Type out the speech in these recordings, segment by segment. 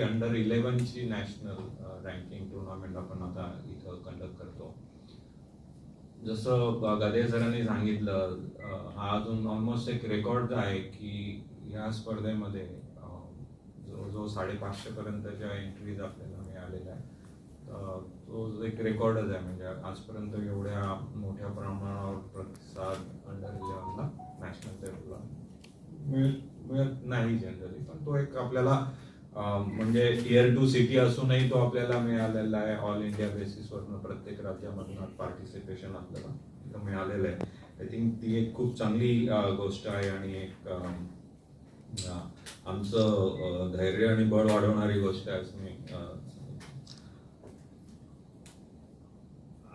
की अंडर इलेवनची national ranking tournament आपण आता इथं कंडक्ट करतो. जसं गदे सरांनी सांगितलं हा अजून ऑलमोस्ट एक रेकॉर्ड आहे की ह्या स्पर्धेमध्ये जो जवळजवळ साडेपाचशेपर्यंतच्या एंट्रीज आपल्याला मिळालेल्या आहेत तो एक रेकॉर्डच आहे. म्हणजे आजपर्यंत एवढ्या मोठ्या प्रमाणावर प्रतिसाद अंडर इलेव्हनला नॅशनल लेवलला मिळत मिळत नाही जनरली पण तो एक आपल्याला म्हणजे इयर टू सिटी असूनही तो आपल्याला मिळालेला आहे. ऑल इंडिया बेसिसवरनं प्रत्येक राज्यामधून पार्टिसिपेशन आपल्याला मिळालेलं आहे. आय थिंक ती एक खूप चांगली गोष्ट आहे आणि एक आमचं धैर्य आणि बळ वाढवणारी गोष्ट आहे असं मी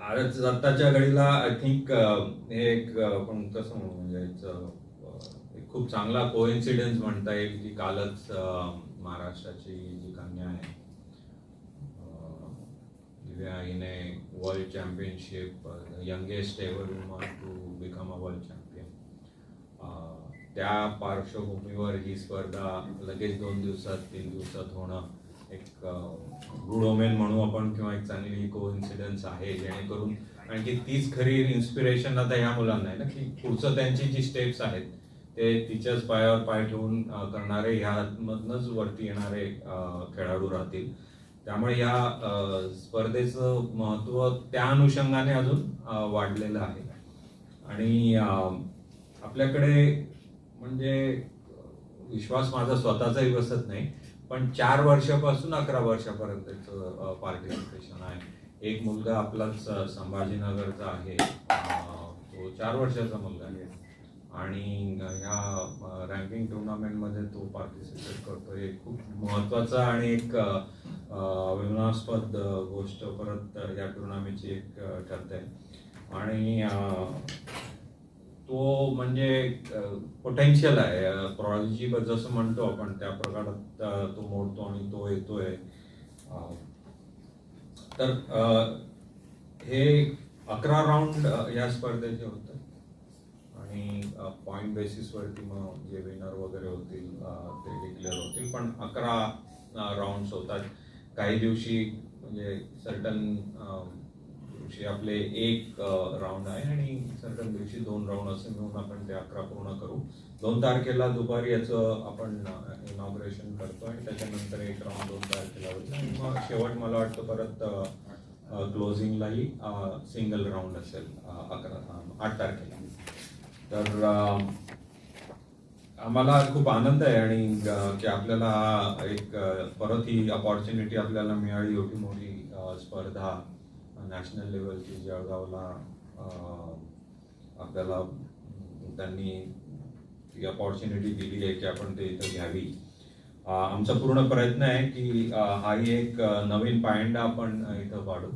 आज आत्ताच्या घडीला आय थिंक हे एक आपण कसं म्हणू? म्हणजे खूप चांगला कोइन्सिडन्स म्हणता येईल की कालच महाराष्ट्राची जी कन्या आहे दिव्या हिने world championship youngest ever woman to become a world champion त्या पार्श्वभूमीवर ही स्पर्धा लगेच दोन दिवसात तीन दिवसात होणं एक गुड ओमेन म्हणू आपण किंवा एक चांगली कोइन्सिडन्स आहे जेणेकरून आणखी तीच खरी इन्स्पिरेशन आता ह्या मुलांना आहे ना की पुढचं त्यांची जी स्टेप्स आहेत ते तिच्याच पायावर पाय ठेवून करणारे ह्यामधनच वरती येणारे खेळाडू राहतील. त्यामुळे या स्पर्धेचं महत्त्व त्या अनुषंगाने अजून वाढलेलं आहे. आणि आपल्याकडे म्हणजे विश्वास माझा स्वतःचाही बसत नाही पण चार वर्षापासून अकरा वर्षापर्यंतचं पार्टिसिपेशन आहे. एक मुलगा आपलाच संभाजीनगरचा आहे. तो चार वर्षाचा मुलगा आहे. आणि ह्या रँकिंग टुर्नामेंटमध्ये तो पार्टिसिपेट करतो हे खूप महत्त्वाचं आणि एक अभिमानास्पद गोष्ट परत या टुर्नामेंटची एक ठरते. आणि तो म्हणजे पोटेन्शियल आहे. प्रॉलजी जसं म्हणतो आपण त्या प्रकारात तो मोडतो आणि तो येतोय. तर हे अकरा राऊंड या स्पर्धेचे होते. आणि पॉईंट बेसिसवरती मग जे विनर वगैरे होतील ते डिक्लेअर होतील. पण अकरा राऊंड्स होतात. काही दिवशी म्हणजे सर्टन दिवशी आपले एक राऊंड आहे आणि सर्टन दिवशी दोन राऊंड असे मिळून आपण ते अकरा पूर्ण करू. दोन तारखेला दुपारी याचं आपण इनॉग्रेशन करतो आणि त्याच्यानंतर एक राऊंड दोन तारखेला होईल. आणि मग शेवट मला वाटतं परत क्लोजिंगलाही सिंगल राऊंड असेल अकरा आठ तारखेला. तर आम्हाला खूप आनंद आहे आणि की आपल्याला एक परत ही अपॉर्च्युनिटी आपल्याला मिळाली. एवढी मोठी स्पर्धा नॅशनल लेवलची जळगावला आपल्याला त्यांनी ती अपॉर्च्युनिटी दिली आहे की आपण ते इथं घ्यावी. आमचा पूर्ण प्रयत्न आहे की हाही एक नवीन पायंडा आपण इथं पाडू.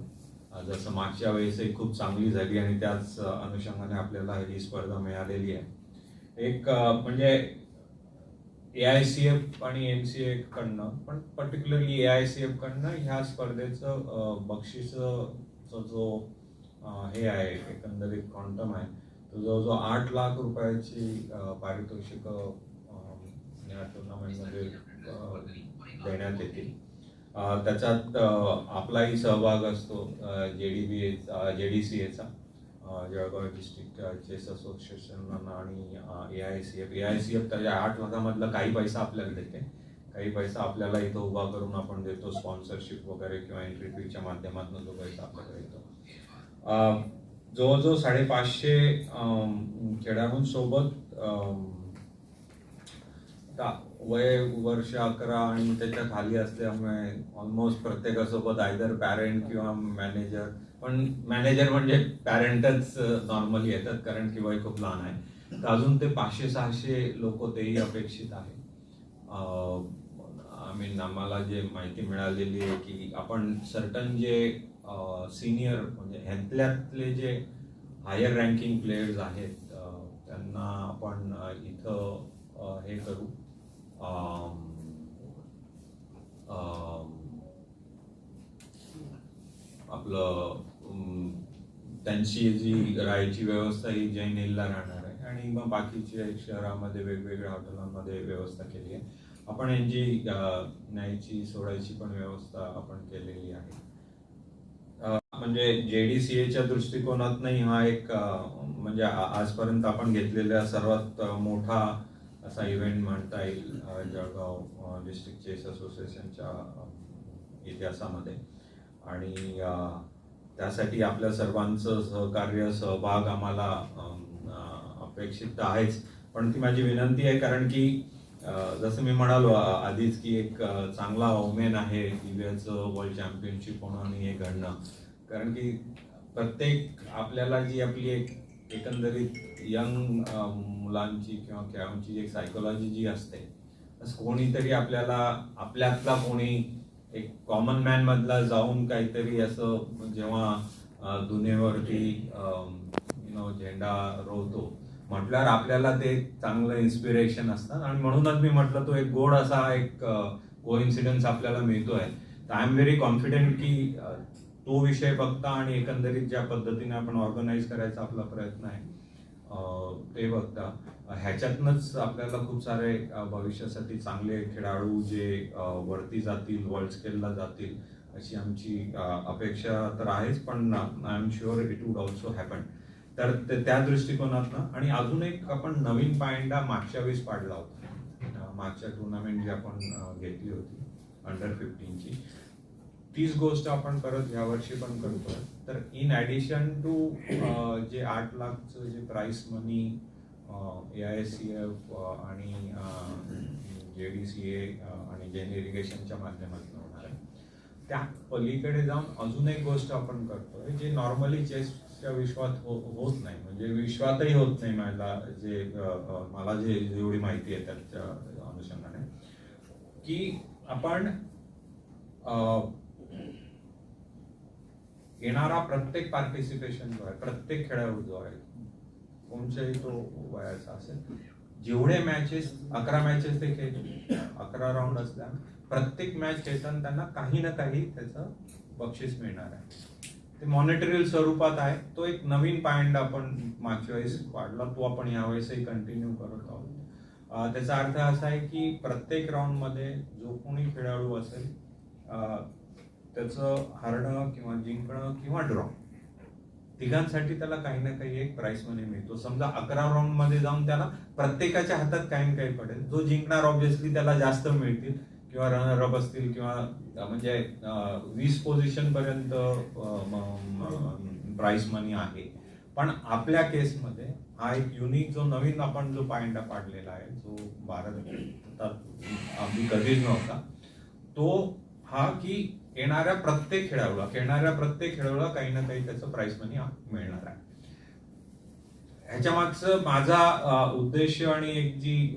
जसं मागच्या वेळेसही खूप चांगली झाली आणि त्याच अनुषंगाने आपल्याला ही स्पर्धा मिळालेली आहे. एक म्हणजे ए आय सी एफ आणि एम सी ए कडनं पण particularly A I C F कडनं ह्या स्पर्धेचं बक्षीस जो हे आहे एकंदरीत क्वांटम आहे तो जवळजवळ आठ लाख रुपयाची पारितोषिक या टुर्नामेंटमध्ये देण्यात येतील. त्याच्यात आपलाही सहभाग असतो जे डी बी एचा जे डी सी एचा जळगाव डिस्ट्रिक्ट चेस असोसिएशन आणि A I C F A I C F त्याच्या आठ लाखामधला काही पैसा आपल्याला देते. काही पैसा आपल्याला इथं उभा करून आपण देतो स्पॉन्सरशिप वगैरे किंवा एंट्री फीच्या माध्यमातून जो पैसा आपल्याकडे येतो. जवळजवळ साडेपाचशे खेळाडूंसोबत वय वर्ष अकरा आणि त्याच्याखाली असल्यामुळे ऑलमोस्ट प्रत्येकासोबत आयदर पॅरेंट किंवा मॅनेजर पण मॅनेजर म्हणजे पॅरेंटच नॉर्मली येतात कारण की वय खूप लहान आहे. तर अजून ते पाचशे सहाशे लोक तेही अपेक्षित आहे. आय मीन आम्हाला जे माहिती मिळालेली आहे की आपण सर्टन जे सिनियर म्हणजे ह्यातल्यातले जे हायर रँकिंग प्लेयर्स आहेत त्यांना आपण इथं हे करू. Um, um, आपलं um, त्यांची जी राहायची व्यवस्था ही जैन हिलला राहणार आहे. आणि मग बाकीच्या शहरामध्ये वेगवेगळ्या हॉटेलांमध्ये व्यवस्था केली आहे. आपण यांची न्यायची सोडायची पण व्यवस्था आपण केलेली आहे. अं, म्हणजे जेडीसीएच्या दृष्टिकोनातनही हा एक म्हणजे आजपर्यंत आपण घेतलेला सर्वात मोठा असा इव्हेंट म्हणता येईल जळगाव डिस्ट्रिक्ट चेस असोसिएशनच्या इतिहासामध्ये. आणि त्यासाठी आपल्या सर्वांचं सहकार्य सहभाग आम्हाला अपेक्षित तर आहेच. पण ती माझी विनंती आहे कारण की जसं मी म्हणालो आधीच की एक चांगला ओमेन आहे दिव्याचं वर्ल्ड चॅम्पियनशिप होणं आणि हे घडणं. कारण की प्रत्येक आपल्याला जी आपली एक एकंदरीत यंग मुलांची किंवा खेळांची एक सायकोलॉजी जी असते असं कोणीतरी आपल्याला आपल्यातला कोणी एक कॉमन मॅन मधला जाऊन काहीतरी असं जेव्हा दुनियेवरती यु नो झेंडा रोवतो म्हटल्यावर आपल्याला ते चांगलं इन्स्पिरेशन असतं. आणि म्हणूनच मी म्हटलं तो एक गोड असा एक कोइन्सिडन्स आपल्याला मिळतोय. तर आय एम व्हेरी कॉन्फिडेंट की तो विषय बघता आणि एकंदरीत ज्या पद्धतीने आपण ऑर्गनाईज करायचा आपला प्रयत्न आहे ते बघता. ह्याच्यातनच ह्याच्यातनंच आपल्याला खूप सारे भविष्यासाठी चांगले खेळाडू जे वरती जातील वर्ल्ड स्केलला जातील अशी आमची अपेक्षा तर आहेच पण I'm sure it would also happen तर त्या दृष्टिकोनातनं आणि अजून एक आपण नवीन पायंडा मागच्या वेळेस पाडला होता. मागच्या टुर्नामेंट जी आपण घेतली होती अंडर फिफ्टीनची तीच गोष्ट आपण परत वर्षी पण करतोय. तर इन ॲडिशन टू जे आठ लाखचं जे prize money A I C F आणि जे डी सी ए आणि जेन इरिगेशनच्या माध्यमातून होणार आहे त्या पलीकडे जाऊन अजून एक गोष्ट आपण करतोय जे नॉर्मली चेसच्या विश्वात हो- होत नाही. म्हणजे विश्वातही होत नाही मला जे मला जे जेवढी माहिती आहे त्याच्या अनुषंगाने. की आपण येणारा प्रत्येक पार्टिसिपेशन जो आहे प्रत्येक खेळाडू जो आहे कोणत्याही तो वयाचा असेल जेवढे मॅचेस अकरा मॅचेस ते खेळतील अकरा राऊंड असल्या प्रत्येक मॅच खेळताना त्यांना काही ना काही त्याचं बक्षीस मिळणार आहे. ते मॉनिटरी स्वरूपात आहे. तो एक नवीन पॉइंट आपण मागच्या वेळेस वाढला. तो आपण यावेळेसही कंटिन्यू करत आहोत. त्याचा अर्थ असा आहे की प्रत्येक राऊंडमध्ये जो कोणी खेळाडू असेल त्याचं हारणं किंवा जिंकणं किंवा ड्रॉ तिघांसाठी त्याला काही ना काही एक प्राइस मनी मिळतो. समजा अकरा राऊंडमध्ये जाऊन त्याला प्रत्येकाच्या हातात काही ना काही पडेल. जो जिंकणार ऑब्व्हियसली त्याला जास्त मिळतील. किंवा रनर अप असतील किंवा म्हणजे वीस पोझिशन पर्यंत प्राइस मनी आहे. पण आपल्या केसमध्ये हा एक युनिक जो नवीन आपण जो पॉइंट पाडलेला आहे जो भारत अगदी कधीच नव्हता तो हा की येणाऱ्या प्रत्येक खेळाडूला खेळणाऱ्या प्रत्येक खेळाडूला काही ना काही त्याचं प्राइस मनी मिळणार आहे. ह्याच्या मागचं माझा उद्देश आणि एक जी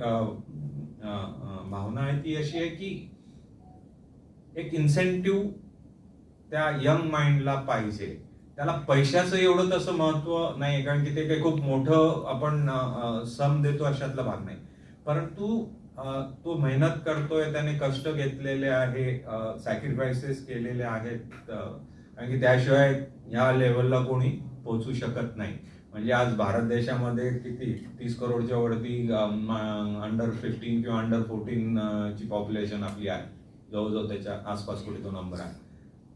भावना आहे ती अशी आहे की एक इन्सेंटिव्ह त्या यंग माइंडला पाहिजे. त्याला पैशाचं एवढं तसं महत्त्व नाही कारण की ते काही खूप मोठं आपण सम देतो अशातला भाग नाही. परंतु तो मेहनत करतोय त्याने कष्ट घेतलेले आहे सॅक्रिफायसेस केलेले आहेत कारण की त्याशिवाय ह्या लेवलला कोणी पोहोचू शकत नाही. म्हणजे आज भारत देशामध्ये किती? तीस करोडच्या वरती अंडर फिफ्टीन किंवा अंडर फोर्टीन ची पॉप्युलेशन आपली आहे. जवळजवळ त्याच्या आसपास कुठे तो नंबर आहे.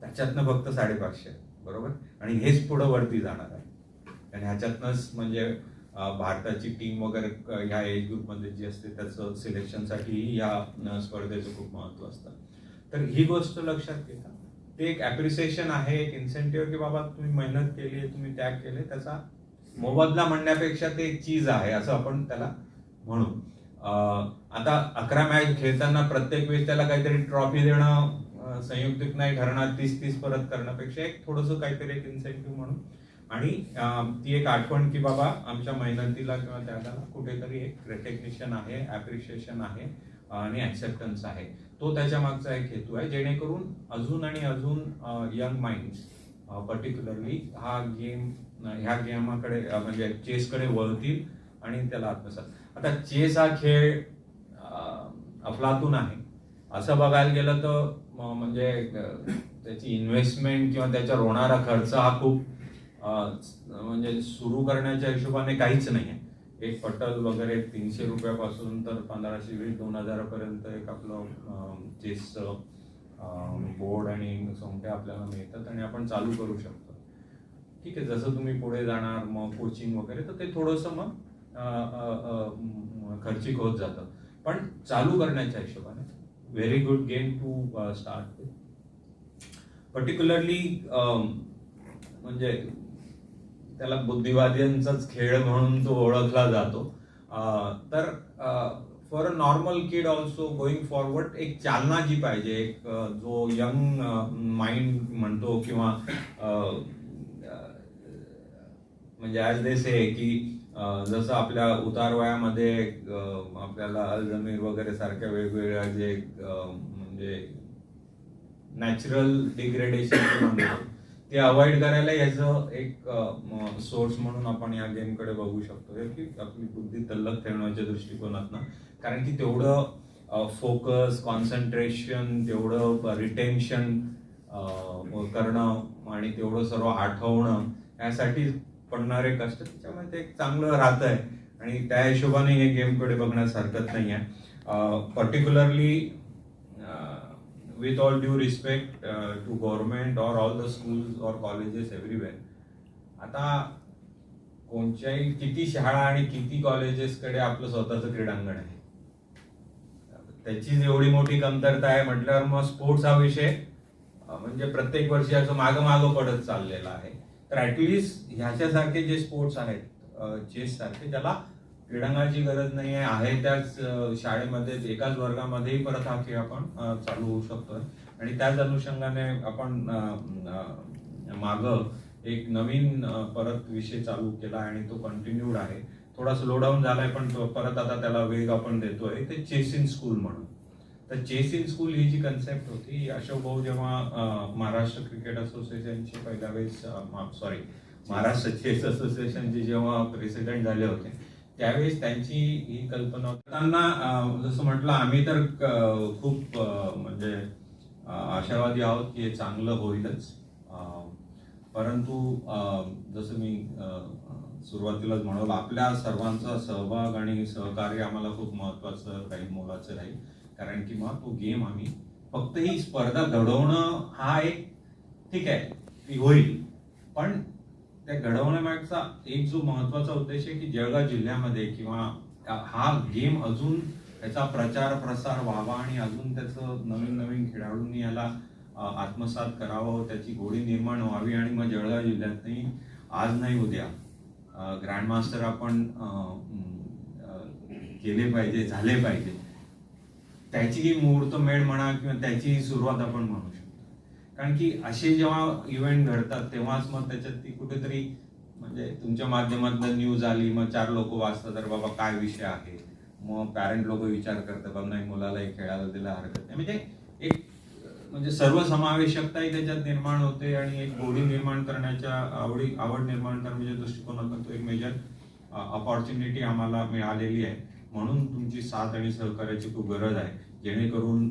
त्याच्यातनं फक्त साडेपाचशे बरोबर? आणि हेच पुढं वरती जाणार आहे. आणि ह्याच्यातनंच म्हणजे भारताची टीम वगैरे ह्या एज ग्रुपमध्ये जी असते त्याचं सिलेक्शनसाठी या स्पर्धेचं खूप महत्त्व असतं. तर ही गोष्ट लक्षात घेता. ते एक ॲप्रिसिएशन आहे एक इन्सेंटिव्ह की बाबा तुम्ही मेहनत केली आहे तुम्ही त्याग केले त्याचा मोबदला म्हणण्यापेक्षा ते एक चीज आहे असं आपण त्याला म्हणू. आता अकरा मॅच खेळताना प्रत्येक वेळेस त्याला काहीतरी ट्रॉफी देणं संयुक्त संयुक्तिक नाही ठरणार तीस तीस परत करण्यापेक्षा एक थोडंसं काहीतरी एक इन्सेंटिव्ह म्हणून. आणि ती एक आठवण की बाबा आमच्या मेहनतीला किंवा त्याला कुठेतरी एक रेकग्निशन आहे ॲप्रिशिएशन आहे आणि ॲक्सेप्टन्स आहे. तो त्याच्या मागचा एक हेतू आहे जेणेकरून अजून आणि अजून यंग माइंड्स पर्टिक्युलरली हा गेम ह्या गेमाकडे म्हणजे चेसकडे वळतील आणि त्याला आत्मसात. आता चेस हा खेळ अफलातून आहे. असं बघायला गेलं तर म्हणजे त्याची इन्व्हेस्टमेंट किंवा त्याच्यावर होणारा खर्च हा खूप म्हणजे सुरू करण्याच्या हिशोबाने काहीच नाही आहे एक पटल वगैरे तीनशे रुपयापासून तर पंधराशे वीस दोन हजारापर्यंत एक आपलं चेसचं बोर्ड आणि सोंगट्या आपल्याला मिळतात आणि आपण चालू करू शकतो. ठीक आहे जसं तुम्ही पुढे जाणार मग कोचिंग वगैरे तर ते थोडंसं मग खर्चिक होत जातं. पण चालू करण्याच्या हिशोबाने very good game to start particularly म्हणजे त्याला बुद्धिवाद्यांचाच खेळ म्हणून तो ओळखला जातो. तर for a normal kid also going forward एक चालना जी पाहिजे एक जो यंग माइंड म्हणतो किंवा म्हणजे ॲज दे से की जसं आपल्या उतार वयामध्ये आपल्याला अल्झमीर वगैरे सारख्या वेगवेगळ्या जे म्हणजे नॅचरल डिग्रेडेशन म्हणतो ते अवॉइड करायला याचं एक सोर्स म्हणून आपण या गेमकडे बघू शकतो. हे की आपली बुद्धी तल्लक ठेवण्याच्या दृष्टिकोनातनं. कारण की तेवढं फोकस कॉन्सन्ट्रेशन तेवढं रिटेन्शन करणं आणि तेवढं सर्व आठवणं यासाठी पडणारे कष्ट त्याच्यामुळे ते एक चांगलं राहत आहे आणि त्या हिशोबाने हे गेमकडे बघण्यास हरकत नाही आहे particularly with all due respect uh, to government or all the schools or colleges everywhere आता कोणत्याही किती शाळा आणि किती कॉलेजेसकडे आपलं स्वतःचं क्रीडांगण आहे. त्याची एवढी मोठी कमतरता आहे म्हटल्यावर मग स्पोर्ट्स हा विषय म्हणजे प्रत्येक वर्षी असं मागं मागं पडत चाललेला आहे. तर ऍटलिस्ट ह्याच्यासारखे जे स्पोर्ट्स आहेत चेस सारखे त्याला क्रीडांगणाची गरज नाही आहे. आहे त्याच शाळेमध्ये एकाच वर्गामध्येही परत हा खेळ आपण चालू होऊ शकतोय. आणि त्याच अनुषंगाने आपण माग एक नवीन परत विषय चालू केला आणि तो कंटिन्यूड आहे. थोडा स्लो डाऊन झालाय पण परत आता त्याला वेग आपण देतोय. ते चेस इन स्कूल म्हणून. तर चेस इन स्कूल ही जी कन्सेप्ट होती अशोक भाऊ जेव्हा महाराष्ट्र क्रिकेट असोसिएशनचे पहिल्या वेळेस सॉरी महाराष्ट्र चेस असोसिएशनचे जेव्हा प्रेसिडेंट झाले होते त्यावेळेस त्यांची ही कल्पना त्यांना जसं म्हटलं आम्ही तर खूप म्हणजे आशावादी आहोत की हे चांगलं होईलच. परंतु जसं मी सुरुवातीलाच म्हणाल आपल्या सर्वांचा सहभाग आणि सहकार्य आम्हाला खूप महत्वाचं राहील मोलाचं राहील. कारण की मग तो गेम आम्ही फक्त ही स्पर्धा घडवणं हा एक ठीक आहे ती होईल. पण त्या घडवण्यामागचा एक जो महत्त्वाचा उद्देश आहे की जळगाव जिल्ह्यामध्ये किंवा हा गेम अजून त्याचा प्रचार प्रसार व्हावा आणि अजून त्याचं नवीन नवीन खेळाडूंनी याला आत्मसात करावं त्याची गोडी निर्माण व्हावी आणि मग जळगाव जिल्ह्यातही आज नाही उद्या ग्रँडमास्टर आपण केले पाहिजे झाले पाहिजे. त्याची मुहूर्त मुहूर्तमेढ म्हणा किंवा त्याची सुरुवात आपण म्हणू शकतो. कारण की असे जेव्हा इव्हेंट घडतात तेव्हाच मग त्याच्यात ती कुठेतरी म्हणजे तुमच्या माध्यमातून न्यूज आली मग चार लोक वाचतात तर बाबा काय विषय आहे? मग पॅरेंट लोक विचार करतात बाबा नाही मुलाला हे खेळायला दिला हरकत नाही. म्हणजे एक म्हणजे सर्वसमावेशकताही त्याच्यात निर्माण होते आणि एक गोडी निर्माण करण्याच्या आवडी आवड निर्माण करण्याच्या दृष्टिकोनातून तो एक मेजर अपॉर्च्युनिटी आम्हाला मिळालेली आहे. म्हणून तुमची साथ आणि सहकार्याची खूप गरज आहे. जेणेकरून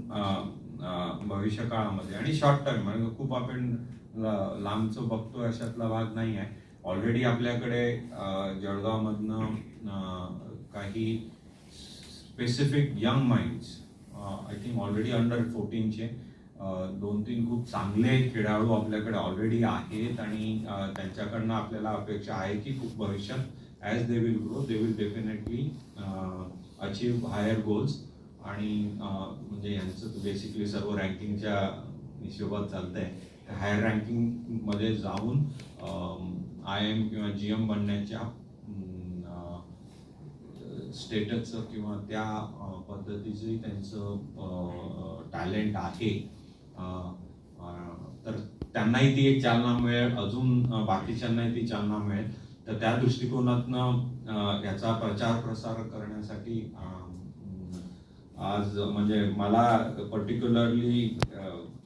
भविष्य काळामध्ये आणि शॉर्ट टर्म म्हणजे खूप आपण लांबचं बघतो अशातला भाग नाही आहे. ऑलरेडी आपल्याकडे जळगावमधनं काही specific young minds I think already under फोर्टीनचे दोन तीन खूप चांगले खेळाडू आपल्याकडे ऑलरेडी आहेत आणि त्यांच्याकडनं आपल्याला अपेक्षा आहे की खूप भविष्यात as they will grow they will definitely achieve higher goals आणि म्हणजे यांचं बेसिकली सर्व रँकिंगच्या हिशोबात चालतंय. हायर रँकिंगमध्ये जाऊन आय एम किंवा जी एम बनण्याच्या स्टेटसचं किंवा त्या पद्धतीचंही त्यांचं टॅलेंट आहे. तर त्यांनाही ती एक चालना मिळेल. अजून बाकीच्यांनाही ती चालना मिळेल. तर त्या दृष्टिकोनातनं याचा प्रचार प्रसार करण्यासाठी आज म्हणजे मला पर्टिक्युलरली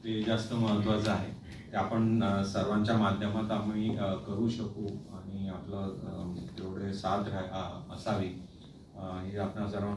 ते जास्त महत्त्वाचं आहे. ते आपण सर्वांच्या माध्यमात आम्ही करू शकू आणि आपलं तेवढे साथ राह- असावी. हे आपल्या सर्वांना